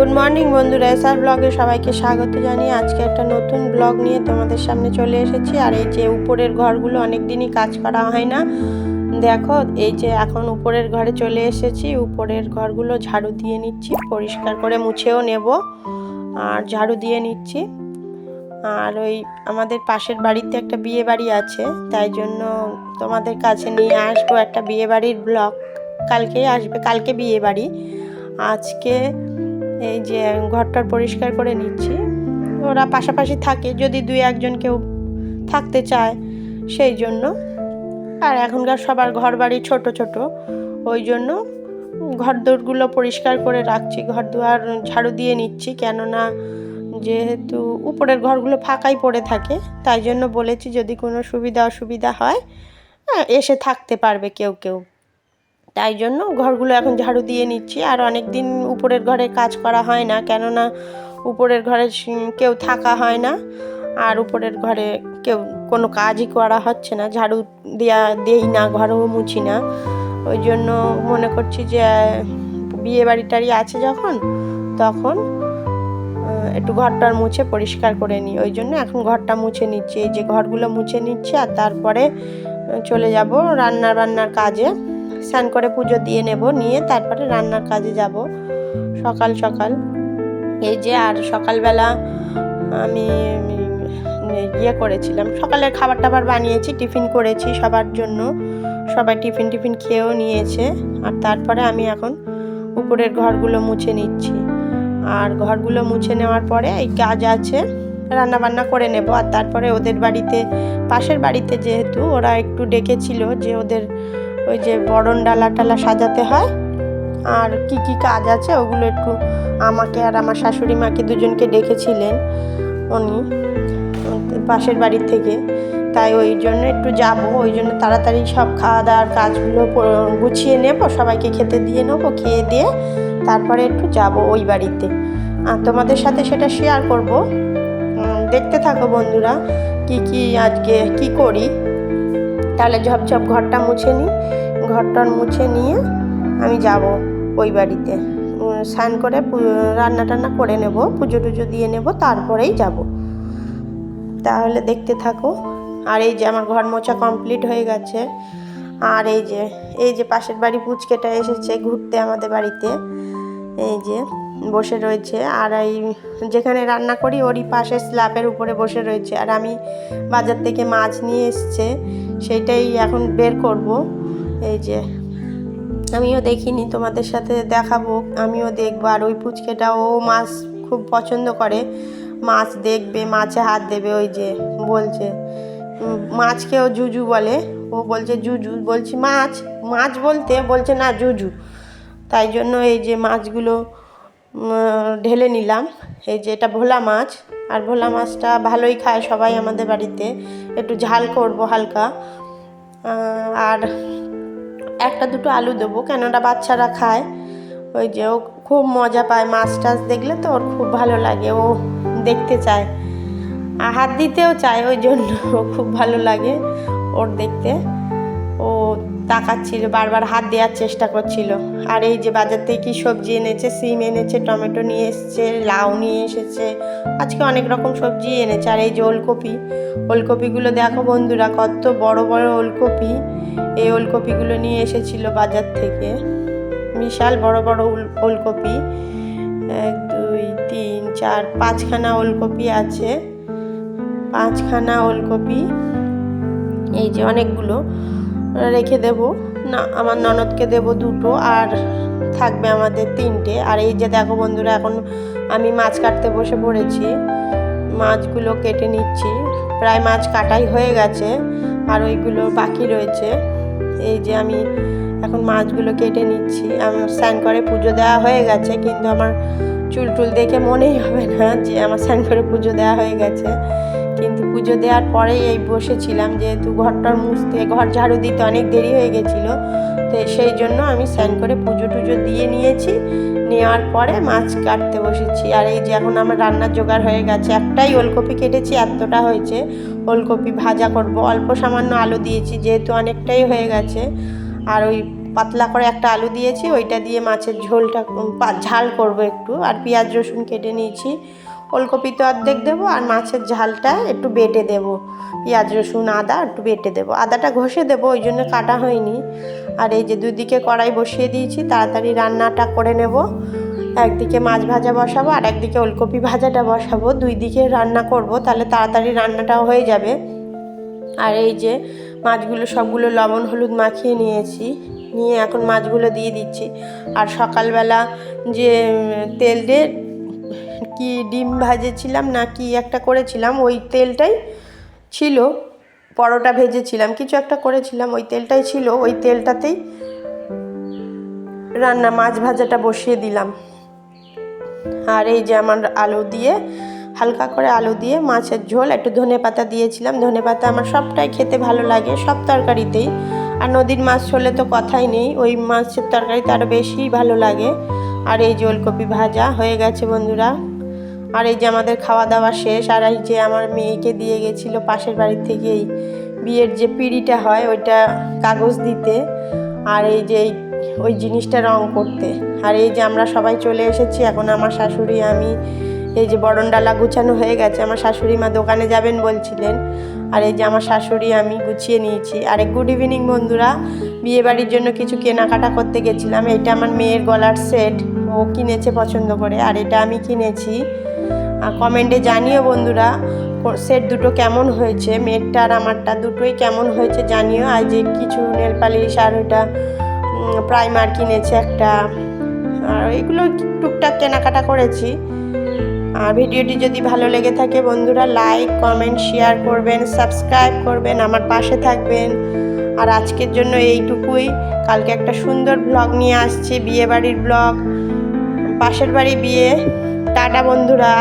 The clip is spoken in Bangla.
গুড মর্নিং বন্ধুরা, এসআর ব্লগে সবাইকে স্বাগত জানিয়ে আজকে একটা নতুন ব্লগ নিয়ে তোমাদের সামনে চলে এসেছি। আর এই যে উপরের ঘরগুলো অনেক দিনই কাজ করা হয় না। দেখো, এই যে এখন উপরের ঘরে চলে এসেছি। উপরের ঘরগুলো ঝাড়ু দিয়ে নিচ্ছি, পরিষ্কার করে মুছেও নেব। আর ঝাড়ু দিয়ে নিচ্ছি। আর ওই আমাদের পাশের বাড়িতে একটা বিয়ে বাড়ি আছে, তাই জন্য তোমাদের কাছে নিয়ে আসব একটা বিয়ে বাড়ির ব্লগ। কালকেই আসবে, কালকে বিয়ে বাড়ি। আজকে এই যে ঘরটার পরিষ্কার করে নিচ্ছি। ওরা পাশাপাশি থাকে যদি দুই একজন কেউ থাকতে চায় সেই জন্য। আর এখনকার সবার ঘর বাড়ি ছোট ছোট ওই জন্য ঘর দোরগুলো পরিষ্কার করে রাখছি ঘর দুয়ার ঝাড়ু দিয়ে নিচ্ছি। কেননা যেহেতু উপরের ঘরগুলো ফাঁকাই পড়ে থাকে তাই জন্য বলেছি যদি কোনো সুবিধা অসুবিধা হ্যাঁ, এসে থাকতে পারবে কেউ কেউ। তাই জন্য ঘরগুলো এখন ঝাড়ু দিয়ে নিচ্ছি। আর অনেক দিন উপরের ঘরে কাজ করা হয় না, কেননা উপরের ঘরে কেউ থাকা হয় না, আর উপরের ঘরে কেউ কোনো কাজই করা হচ্ছে না। ঝাড়ু দেওয়া দেই না, ঘরেও মুছি না। ওই জন্য মনে করছি যে, বিয়ে বাড়ি টাড়ি আছে যখন, তখন একটু ঘরটার মুছে পরিষ্কার করে নিই। ওই জন্য এখন ঘরটা মুছে নিচ্ছি। এই যে ঘরগুলো মুছে নিচ্ছি, আর তারপরে চলে যাব রান্না বান্নার কাজে। স্নান করে পুজো দিয়ে নেব, নিয়ে তারপরে রান্নার কাজে যাব সকাল সকাল। এই যে আর সকালবেলা আমি ইয়ে করেছিলাম, সকালের খাবার টাবার বানিয়েছি, টিফিন করেছি সবার জন্য। সবাই টিফিন টিফিন খেয়েও নিয়েছে। আর তারপরে আমি এখন উপরের ঘরগুলো মুছে নিচ্ছি। আর ঘরগুলো মুছে নেওয়ার পরে এই কাজ আছে রান্না বান্না করে নেব। আর তারপরে ওদের বাড়িতে, পাশের বাড়িতে যেহেতু ওরা একটু ডেকেছিল যে ওদের ওই যে বরণ ডালা টালা সাজাতে হয়। আর কি কি কাজ আছে ওগুলো একটু আমাকে আর আমার শাশুড়ি মাকে দুজনকে ডেকেছিলেন উনি পাশের বাড়ির থেকে। তাই ওই জন্য একটু যাব, ওই জন্য তাড়াতাড়ি সব খাওয়া দাওয়ার কাজগুলো গুছিয়ে নেব, সবাইকে খেতে দিয়ে নেব, খেয়ে দিয়ে তারপরে একটু যাব ওই বাড়িতে। আর তোমাদের সাথে সেটা শেয়ার করব। দেখতে থাকো বন্ধুরা, কি কি আজকে, কি করি। তাহলে ঝপঝপ ঘরটা মুছে নিই ঘরটার মুছে নিয়ে আমি যাব ওই বাড়িতে। স্নান করে রান্না টান্না করে নেব, পুজো টুজো দিয়ে নেব, তারপরেই যাব। তাহলে দেখতে থাকো। আর এই যে আমার ঘর মোছা কমপ্লিট হয়ে গেছে। আর এই যে এই যে পাশের বাড়ি পুচকেটা এসেছে ঘুরতে আমাদের বাড়িতে। এই যে, বসে রয়েছে। আর এই যেখানে রান্না করি ওরই পাশে স্ল্যাবের উপরে বসে রয়েছে। আর আমি বাজার থেকে মাছ নিয়ে এসছে। সেইটাই এখন বের করব। এই যে, আমিও দেখিনি, তোমাদের সাথে দেখাবো, আমিও দেখব। আর ওই পুচকেটা ও মাছ খুব পছন্দ করে। মাছ দেখবে, মাছে হাত দেবে, ওই যে বলছে। মাছকেও জুজু বলে। ও বলছে, জুজু? বলছি, মাছ মাছ বলতে? বলছে, না, জুজু। তাই জন্য এই যে মাছগুলো ঢেলে নিলাম। এই যে এটা ভোলা মাছ, আর ভোলা মাছটা ভালোই খায় সবাই আমাদের বাড়িতে। একটু ঝাল করব হালকা। আর একটা দুটো আলু দেবো, কেননা বাচ্চারা খায়। ওই যে ও খুব মজা পায় মাছ টাছ দেখলে তো ওর খুব ভালো লাগে, ও দেখতে চায়। আর হাত দিতেও চায়, ওই জন্য ও খুব ভালো লাগে ওর দেখতে। তাকাচ্ছিল, বারবার হাত দেওয়ার চেষ্টা করছিল। আর এই যে বাজার থেকে কি সবজি এনেছে, সিম এনেছে, টমেটো নিয়ে এসেছে, লাউ নিয়ে এসেছে, আজকে অনেক রকম সবজি এনেছে। আর এই যে ওলকপি, ওলকপিগুলো দেখো বন্ধুরা, কত বড় বড় ওলকপি। এই ওলকপিগুলো নিয়ে এসেছিল বাজার থেকে। বিশাল বড় বড় ওলকপি। এক, দুই, তিন, চার, পাঁচখানা ওলকপি আছে। পাঁচখানা ওলকপি। এই যে অনেকগুলো। রেখে দেব। না, আমার ননদকে দেব দুটো আর থাকবে আমাদের তিনটে। আর এই যে দেখো বন্ধুরা, এখন আমি মাছ কাটতে বসে পড়েছি। মাছগুলো কেটে নিচ্ছি। প্রায় মাছ কাটাই হয়ে গেছে, আর ওইগুলো বাকি রয়েছে। এই যে আমি এখন মাছগুলো কেটে নিচ্ছি। আমার স্নান করে পুজো দেওয়া হয়ে গেছে, কিন্তু আমার চুল টুল দেখে মনেই হবে না যে আমার স্নান করে পুজো দেওয়া হয়ে গেছে। পুজো দেওয়ার পরেই এই বসেছিলাম যেহেতু ঘরটার মুছতে, ঘর ঝাড়ু দিতে অনেক দেরি হয়ে গেছিল, তো সেই জন্য আমি স্নান করে পুজো টুজো দিয়ে নিয়েছি। নেওয়ার পরে মাছ কাটতে বসেছি। আর এই যে এখন আমার রান্নার জোগাড় হয়ে গেছে, একটাই ওলকপি কেটেছি, এতটা হয়েছে। ওলকপি ভাজা করব, অল্প সামান্য আলু দিয়েছি যেহেতু অনেকটাই হয়ে গেছে। আর ওই পাতলা করে একটা আলু দিয়েছি, ওইটা দিয়ে মাছের ঝোলটা ঝাল করব একটু। আর পেঁয়াজ রসুন কেটে নিয়েছি। ওলকপি তো অর্ধেক দেবো আর মাছের ঝালটা একটু বেটে দেবো। পেঁয়াজ, রসুন, আদা একটু বেটে দেবো। আদাটা ঘষে দেবো, ওই জন্য কাটা হয়নি। আর এই যে দুদিকে কড়াই বসিয়ে দিয়েছি, তাড়াতাড়ি রান্নাটা করে নেব। একদিকে মাছ ভাজা বসাবো আর একদিকে ওলকপি ভাজাটা বসাবো। দুই দিকে রান্না করব, তাহলে তাড়াতাড়ি রান্নাটাও হয়ে যাবে। আর এই যে মাছগুলো সবগুলো লবণ, হলুদ মাখিয়ে নিয়েছি, নিয়ে এখন মাছগুলো দিয়ে দিচ্ছি। আর সকালবেলা যে তেল দিয়ে কি ডিম ভাজেছিলাম না কি একটা করেছিলাম, ওই তেলটাই ছিল। পরোটা ভেজেছিলাম, কিছু একটা করেছিলাম, ওই তেলটাই ছিল। ওই তেলটাতেই রান্না, মাছ ভাজাটা বসিয়ে দিলাম। আর এই যে আমার আলু দিয়ে, হালকা করে আলু দিয়ে মাছের ঝোল, একটু ধনে পাতা দিয়েছিলাম। ধনে পাতা আমার সবটাই খেতে ভালো লাগে, সব তরকারিতেই। আর নদীর মাছ হলে তো কথাই নেই, ওই মাছের তরকারিতে আরও বেশি ভালো লাগে। আর এই যে ওলকপি ভাজা হয়ে গেছে বন্ধুরা। আর এই যে আমাদের খাওয়া দাওয়া শেষ, আর এই যে আমার মেয়েকে দিয়ে গেছিল পাশের বাড়ির থেকে এই বিয়ের যে পিঁড়িটা হয় ওইটা কাগজ দিতে, আর এই যে ওই জিনিসটা রং করতে। আর এই যে আমরা সবাই চলে এসেছি, এখন আমার শাশুড়ি, আমি, এই যে বরণ ডালা গুছানো হয়ে গেছে, আমার শাশুড়ি মা দোকানে যাবেন বলছিলেন, আর এই যে আমার শাশুড়ি আমি গুছিয়ে নিয়েছি। আর গুড ইভিনিং বন্ধুরা বিয়ে বাড়ির জন্য কিছু কেনাকাটা করতে গেছিলাম। এটা আমার মেয়ের গলার সেট ও কিনেছে পছন্দ করে, আর এটা আমি কিনেছি। কমেন্টে জানিও বন্ধুরা সেট দুটো কেমন হয়েছে? মেয়েরটা আর আমারটা দুটোই কেমন হয়েছে জানিও। আর যে কিছু নেল পালিশ আর ওটা প্রাইমার কিনেছে একটা। আর এগুলো টুকটাক কেনাকাটা করেছি। আর ভিডিওটি যদি ভালো লেগে থাকে বন্ধুরা লাইক কমেন্ট শেয়ার করবেন সাবস্ক্রাইব করবেন, আমার পাশে থাকবেন। আর আজকের জন্য এইটুকুই। কালকে একটা সুন্দর ব্লগ নিয়ে আসছি বিয়ে বাড়ির ব্লগ পাশের বাড়ি বিয়ে। টাটা বন্ধুরা।